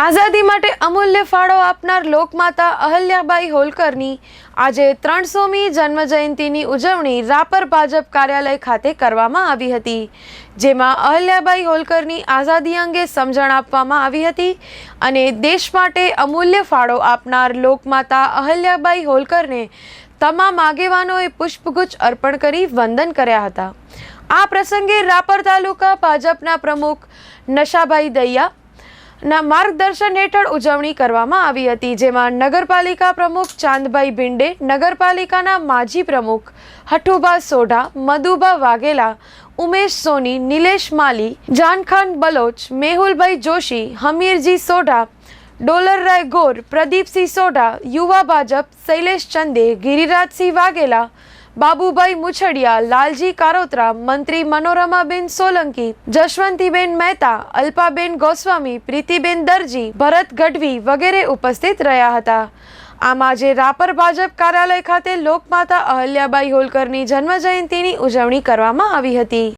આઝાદી માટે અમૂલ્ય ફાળો આપનાર લોકમાતા અહલ્યાબાઈ હોલકરની આજે ત્રણસોમી જન્મજયંતિની ઉજવણી રાપર ભાજપ કાર્યાલય ખાતે કરવામાં આવી હતી, જેમાં અહલ્યાબાઈ હોલકરની આઝાદી અંગે સમજણ આપવામાં આવી હતી અને દેશ માટે અમૂલ્ય ફાળો આપનાર લોકમાતા અહલ્યાબાઈ હોલકરને તમામ આગેવાનોએ પુષ્પગુચ્છ અર્પણ કરી વંદન કર્યા હતા. આ પ્રસંગે રાપર તાલુકા ભાજપના પ્રમુખ નશાભાઈ દૈયા ના, માર્ગદર્શન હેઠળ ઉજવણી કરવામાં આવી હતી, જેમાં નગરપાલિકા પ્રમુખ ચાંદભાઈ ભિંડે, નગરપાલિકાના માજી પ્રમુખ હઠુભા સોઢા મધુબા વાઘેલા, ઉમેશ સોની, નિલેશ માલી, જાનખાન બલોચ, મેહુલભાઈ જોશી, હમીરજી સોઢા ડોલરરાય ગોર, પ્રદીપસિંહ સોઢા, યુવા ભાજપ, શૈલેષ ચંદે, ગિરિરાજસિંહ વાઘેલા બાબુભાઈ મુછડિયા, લાલજી કારોત્રા, મંત્રી મનોરમાબેન સોલંકી, જશવંતીબેન મહેતા, અલ્પાબેન ગોસ્વામી, પ્રીતિબેન દરજી, ભરત ગઢવી વગેરે ઉપસ્થિત રહ્યા હતા. આમ આજે રાપર ભાજપ કાર્યાલય ખાતે લોકમાતા અહલ્યાબાઈ હોલકરની જન્મજયંતિની ઉજવણી કરવામાં આવી હતી.